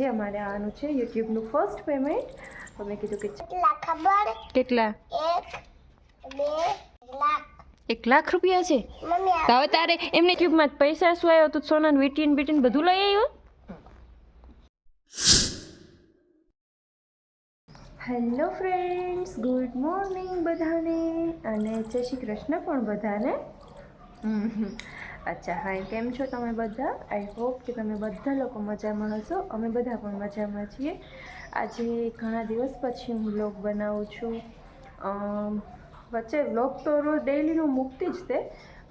આજે અમારે આવવાનું છે યુટ્યુબનું ફર્સ્ટ પેમેન્ટ તો મેં કીધું કે કેટલા ખબર? કેટલા? એક બે લાખ. એક લાખ રૂપિયા છે? તો હવે તારે એમને ટ્યુબમાં પૈસા શું આવ્યો? તો સોનાન વીટીન બીટીન બધું લઈ આવ્યો? હેલો ફ્રેન્ડ્સ ગુડ મોર્નિંગ બધાને. અને જય શ્રી કૃષ્ણ પણ બધાને. હમ. અચ્છા હાય કેમ છો તમે બધા? આઈ હોપ કે તમે બધા લોકો મજામાં હશો. અમે બધા પણ મજામાં છીએ. આજે ઘણા દિવસ પછી હું વ્લોગ બનાવું છું. વચ્ચે વ્લોગ તો રોજ ડેઈલીનું મૂકતી જ તે,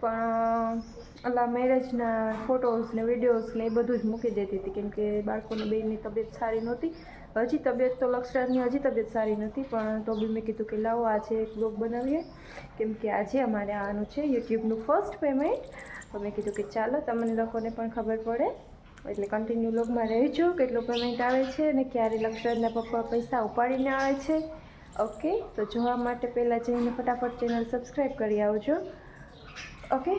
પણ ઓલા મેરેજના ફોટોઝ ને વિડીયોઝ ને એ બધું જ મૂકી દેતી હતી. કેમકે બાળકોની બેનની તબિયત સારી નહોતી. હજી તબિયત તો લક્ષરાજની હજી તબિયત સારી નથી, પણ તો બી મેં કીધું કે લાવો આજે એક બ્લોગ બનાવીએ. કેમ કે આજે અમારે આનું છે યુટ્યુબનું ફર્સ્ટ પેમેન્ટ તો મેં કીધું કે ચાલો, તમને લોકોને પણ ખબર પડે. એટલે કન્ટિન્યુ બ્લોગમાં રહેજો કેટલું પેમેન્ટ આવે છે અને ક્યારે લક્ષરાજના પપ્પા પૈસા ઉપાડીને આવે છે. ઓકે તો જોવા માટે પહેલાં જઈને ફટાફટ ચેનલ સબસ્ક્રાઈબ કરી આવજો. ઓકે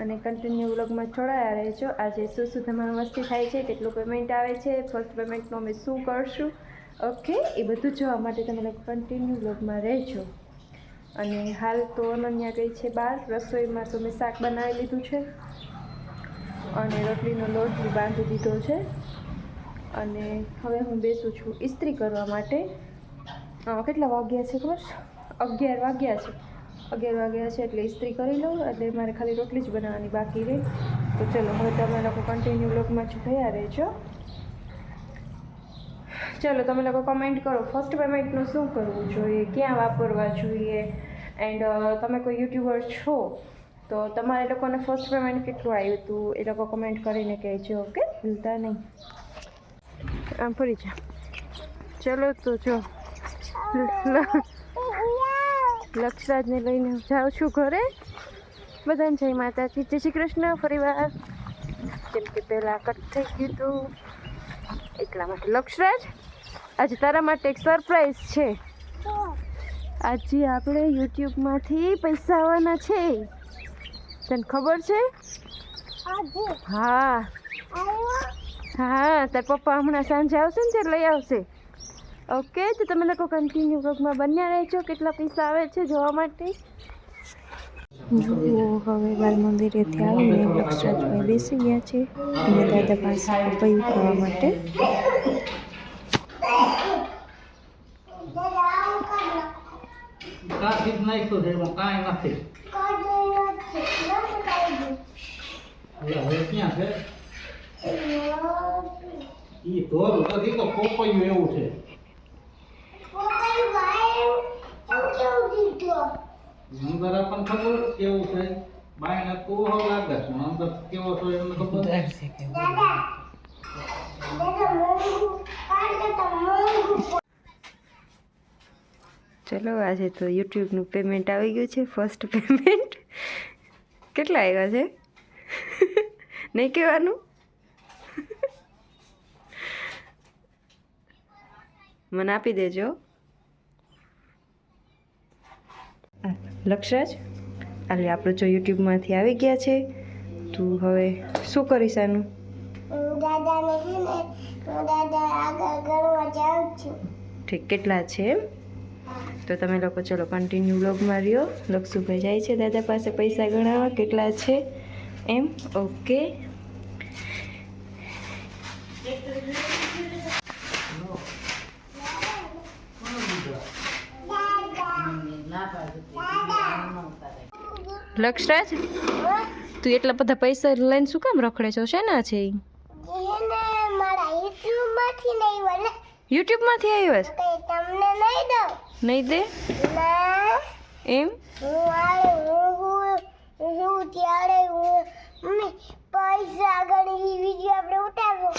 અને કન્ટિન્યુ વ્લોગમાં જોડાયા રહેજો. આજે શું શું તમારું મસ્તી થાય છે, કેટલું પેમેન્ટ આવે છે ફર્સ્ટ પેમેન્ટનું અમે શું કરશું? ઓકે એ બધું જોવા માટે તમે લોકો કન્ટિન્યુ વ્લોગમાં રહેજો. અને હાલ તો અનન્યા ગઈ છે બહાર. રસોઈમાં તો મેં શાક બનાવી લીધું છે. અને રોટલીનો લોટ બી બાંધી દીધો છે. અને હવે હું બેસું છું ઇસ્ત્રી કરવા માટે. કેટલા વાગ્યા છે ખબર? અગિયાર વાગ્યા છે. અગિયાર વાગ્યા છે એટલે ઇસ્ત્રી કરી લઉં, એટલે મારે ખાલી રોટલી જ બનાવવાની બાકી રહે. તો ચલો, હવે તમે લોકો કન્ટિન્યુ બ્લોગમાં જ થયા રહેજો. ચલો, તમે લોકો કમેન્ટ કરો. ફર્સ્ટ પેમેન્ટનું શું કરવું જોઈએ? ક્યાં વાપરવા જોઈએ? એન્ડ તમે કોઈ યુટ્યુબર છો? તો તમારે લોકોને ફર્સ્ટ પેમેન્ટ કેટલું આવ્યું હતું એ લોકો કમેન્ટ કરીને કહેજો, ઓકે? ભૂલતા નહીં. આમ ફરી જા. ચલો તો જો. લક્ષરાજને લઈને જાઉં છું ઘરે. બધાને જય માતાજી. જય શ્રી કૃષ્ણ ફરીવાર. કેમ કે પહેલાં કટ થઈ ગયું હતું. એટલા માટે લક્ષરાજ આજે તારા માટે એક સરપ્રાઈઝ છે. આજે આપણે યુટ્યુબમાંથી પૈસા આવવાના છે. તને ખબર છે? હા. હા તાર પપ્પા હમણાં સાંજે આવશે ને ત્યારે લઈ આવશે. ઓકે તો તમે લોકો કન્ટિન્યુ બ્લોગમાં બન્યા રહેજો. કેટલા પૈસા આવે છે જોવા માટે? જુઓ હવે બાલ મંદિરેથી આવીને લક્ષરાજભાઈ બેસી ગયા છે અને દાદા પાસે પપૈયું ખાવા માટે. કાઢ કાઢી જ નાખ્યું છે એમાં કાંઈ નથી કાઢ્યો છે નથી કાઢ્યું એટલે હવે ક્યાં છે ઈ ઢોલ નથી તો પોપૈયું એવું છે પોતાનું વાયર કેવું દીધો અંદર આપણને ખબર કેવું છે? બાયને તો હવે લાગે છે અંદર કેવો છે એમને ખબર? દાદા દાદા મોંઘું કાઢ તો મોંઘું ચલો આજે તો યુટ્યુબનું પેમેન્ટ આવી ગયું છે ફર્સ્ટ પેમેન્ટ કેટલા આવ્યા છે? નહીં કહેવાનું? મને આપી દેજો. લક્ષરાજ એટલે આપણે જો યુટ્યુબમાંથી આવી ગયા છે. તું હવે શું કરીશ આનું? હું દાદાને છે ને હું દાદા આગળ ગણવા જાઉં છું. ઠીક કેટલા છે એમ? તો તમે લોકો ચલો કન્ટિન્યુ બ્લોગમાં રહ્યો. લક્ષુભાઈ જાય છે દાદા પાસે પૈસા ગણાવવા. કેટલા છે એમ? ઓકે. લક્ષરાજ તું એટલા બધા પૈસા લઈને શું કામ રખડે છો? શેના છે યુટ્યુબમાંથી આવ્યો છે? તમને નહીં દઉં. નહીં દે? એમ? હું ત્યારે હું પૈસા આગળ ઈ વીડિયો આપણે ઉતારવો.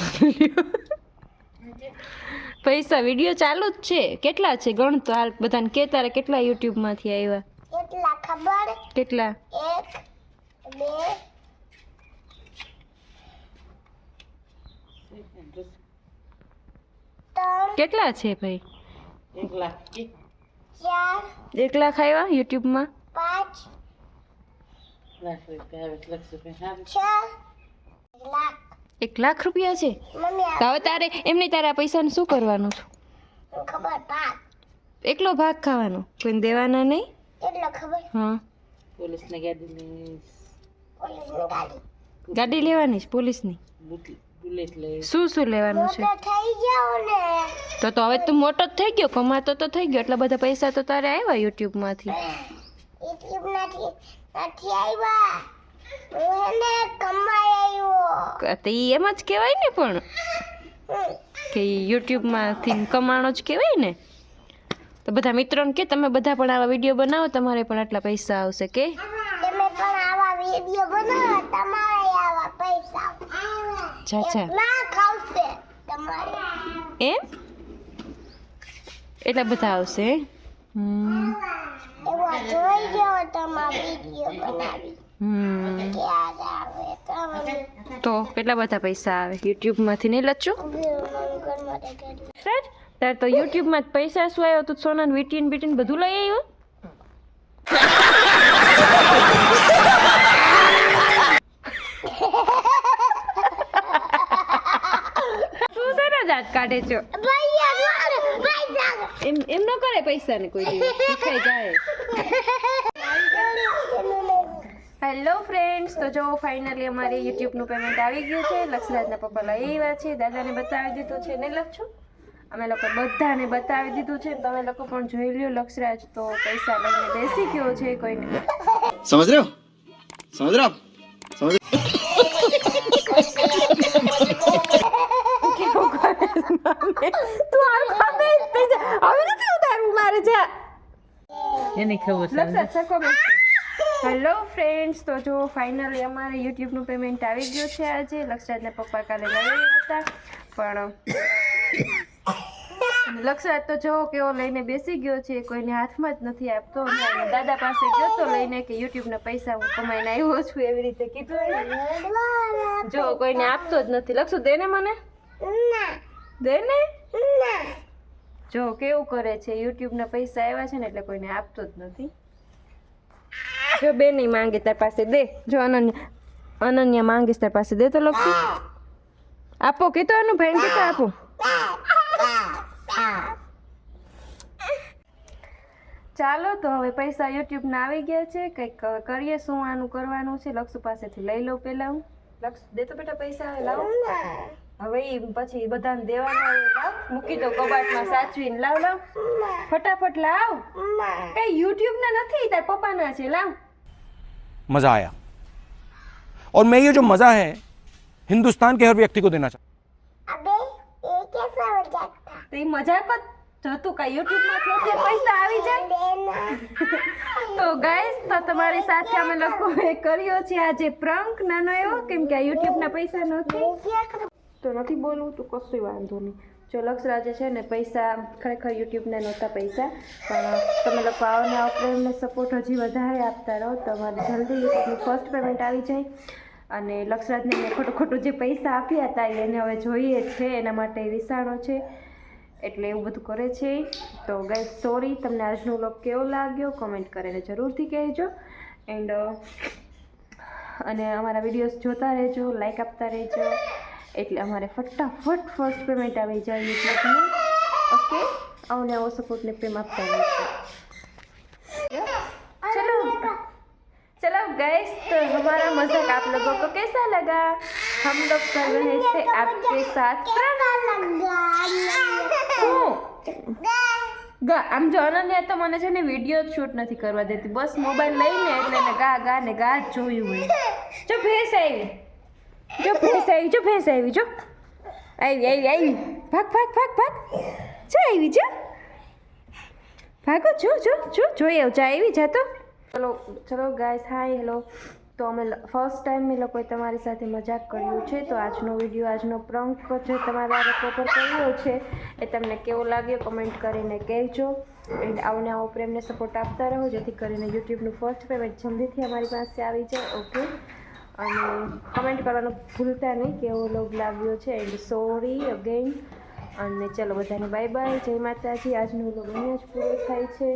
પૈસા વીડિયો ચાલુ જ છે. કેટલા છે ગણ? તો હાલ બધાને કે તારે કેટલા યુટ્યુબમાંથી આવ્યા? કેટલા ખબર? કેટલા? એક બે કેટલા છે ભાઈ? એક લાખ ચાર એક લાખ આવ્યા યુટ્યુબમાં? પાંચ લાખ રૂપિયા આવે લક્ષ રૂપિયા. છ લાખ. એક લાખ રૂપિયા છે? હવે તારે એમને તારા પૈસાનું શું કરવાનું છે? એકલો ભાગ ખાવાનો? કોઈને દેવાના નહીં? કેટલો ખબર? હા. પોલીસને ગાડી પોલીસની ગાડી. ગાડી લેવાની છે પોલીસની. બુલેટ શું શું લેવાનું છે? થઈ જાઓ ને. તો તો હવે તું મોટો જ થઈ ગયો કમાતો તો થઈ ગયો એટલા બધા પૈસા તો તારે આવ્યા યુટ્યુબમાંથી. યુટ્યુબમાંથી નથી આવ્યા. એને કમાઈ આવ્યો. તો ઈ એમ જ કહેવાય ને પણ કે કે યુટ્યુબમાંથી કમાણો જ કહેવાય ને. તો બધા મિત્રોને કે તમે બધા પણ આવા વીડિયો બનાવો તમારે પણ આટલા પૈસા આવશે કે? તમે પણ આવા વીડિયો બનાવો તમારે આવા પૈસા ના ખાવશે તમારે. એમ? એટલા બધા આવશે હમ. એવો જોઈ તમારા વીડિયો બનાવી. તો કેટલા બધા પૈસા આવે? યુટ્યુબમાંથી નહીં લચ્છું તાર તો યુટ્યુબમાં જ પૈસા શું આવ્યો તું સોનાન વીટીન બીટીન બધું લઈ આવ્યો? તું શેના દાંત કાઢે છો? એમ ન કરે પૈસા ને કોઈ દિવસ. જાય. હેલો ફ્રેન્ડ્સ તો જો ફાઇનલી અમારી યુટ્યુબનું પેમેન્ટ આવી ગયું છે. લક્ષરાજના પપ્પા લઈ આવ્યા છે. દાદાને બતાવી દીધું છે. ને લક્ષું અમે લોકો બધાને બતાવી દીધું છે. તમે લોકો પણ જોઈ લ્યો લક્ષરાજ તો પૈસા લઈને બેસી ગયો છે કોઈને. સમજ રહ્યો? સમજ રહ્યો સમજ હેલો ફ્રેન્ડ્સ તો જો ફાઇનલી અમારે યુટ્યુબનું પેમેન્ટ આવી ગયું છે આજે. લક્ષરાજના પપ્પા કાલે લઈ હતા. પણ લક્ષરાજ તો જો કેવો લઈને બેસી ગયો છે કોઈને હાથમાં જ નથી આપતો. દાદા પાસે ગયો તો લઈને કે યુટ્યુબના પૈસા હું કમાઈને આવ્યો છું એવી રીતે કીધું જો કોઈને આપતો જ નથી. લક્ષુ દે ને મને. દે ને? જો કેવું કરે છે યુટ્યુબના પૈસા આવ્યા છે ને એટલે કોઈને આપતો જ નથી. જો બે નહીં માંગે તાર પાસે દે. જો અનન્યા અનન્યા માંગીશ તાર પાસે. દે તો લક્ષી. આપો કીધો એનું ભાઈ કીધું આપો. ચાલો તો હવે પૈસા યુટ્યુબના આવી ગયા છે કંઈક કરીએ શું આનું કરવાનું છે લક્ષુ પાસેથી લઈ લઉં પહેલા હું લક્ષ દે તો બેટા પૈસા હવે લાવ હવે ઈ પછી બધાને દેવાના હોય લાવ મૂકી દો કબાટમાં સાચવીને લાવ લાવ ફટાફટ લાવ કઈ યુટ્યુબ ના નથી તાર પપ્પાના છે લાવ मज़ा आया और मैं ये जो मज़ा है हिंदुस्तान के हर व्यक्ति को देना चाहता અબે એ કેસા મજાક થા તો એ મજાક જ હતું કાંઈ યુટ્યુબમાં થોડે પૈસા આવી જાય. તો ગાઈસ તો તમારી સાથે અમે લોકોએ કર્યો છે આજે પ્રાંક નાનો એવો કેમ કે આ યુટ્યુબના પૈસા નથી. તો નથી બોલવું તો કશું વાંધો નહીં. જો લક્ષરાજે છે ને પૈસા ખરેખર યુટ્યુબના નહોતા પૈસા પણ તમે લોકો આવો ને આવો પ્રેમને સપોર્ટ હજી વધારે આપતા રહો. તમારે જલ્દી યુટ્યુબનું ફર્સ્ટ પેમેન્ટ આવી જાય. અને લક્ષરાજને મેં ખોટું ખોટું જે પૈસા આપ્યા હતા એને હવે જોઈએ જ છે એના માટે વિસાણો છે. એટલે એવું બધું કરે છે તો ગાઈસ સોરી તમને આજનો વ્લોગ કેવો લાગ્યો કોમેન્ટ કરીને જરૂરથી કહેજો એન્ડ અને અમારા વિડીયોઝ જોતા રહેજો લાઈક આપતા રહેજો એટલે અમારે ફટાફટ ફર્સ્ટ પેમેન્ટ આવી જાય યુટ્યુબનું ઓકે આવો ને આવો સપોર્ટને પ્રેમ આપતા રહેજો चलो चलो गैस तो हमारा मजाक आप लोगों को कैसा लगा हम लोग कर रहे थे आपके साथ શું? ગા આમ જો અનન્યા તો મને છે ને વીડિયો જ શૂટ નથી કરવા દેતી. બસ મોબાઈલ લઈને એટલે એને ગા ગા ને ગા જ જોયું હોય. જો ભેંસ આવી. જો ભેંસ આવી જો ભેંસ આવી જો. આવી આવી આવી. ભાગ ભાગ ભાગ ભાગ. જો આવી જો. ભાગો જો જો જો. જોઈ આવ જા આવી જા તો. ચલો ચલો ગાય હાય હેલો તો અમે ફર્સ્ટ ટાઈમ એ લોકોએ તમારી સાથે મજાક કર્યું છે. તો આજનો વીડિયો આજનો પ્રંક જે તમારા લોકો પર કર્યો છે, એ તમને કેવો લાગ્યો કમેન્ટ કરીને કહેજો. એન્ડ આવો ને આવો પ્રેમને સપોર્ટ આપતા રહો, જેથી કરીને યુટ્યુબનું ફર્સ્ટ પેમેન્ટ જલ્દીથી અમારી પાસે આવી જાય ઓકે અને કમેન્ટ કરવાનું ભૂલતા નહીં, કેવો લોગ લાગ્યો છે. એન્ડ સોરી અગેન અને ચલો બધાને બાય બાય જય માતાજી. આજનો લોગ અહીંયા જ પૂરો થાય છે.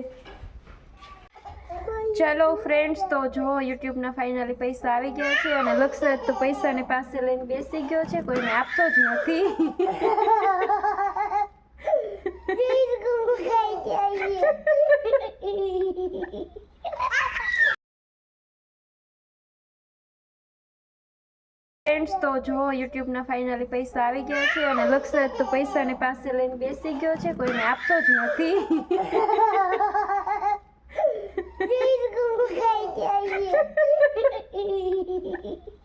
ચાલો ફ્રેન્ડ્સ તો જો યુટ્યુબના ફાઇનલી પૈસા આવી ગયા છે અને લક્ષ તો પૈસાને પાસે લઈને બેસી ગયો છે, કોઈને આપતો જ નથી. ફ્રેન્ડ્સ તો જો યુટ્યુબના ફાઇનલી પૈસા આવી ગયા છે અને લક્ષ તો પૈસાને પાસે લઈને બેસી ગયો છે, કોઈને આપતો જ નથી. 看见你。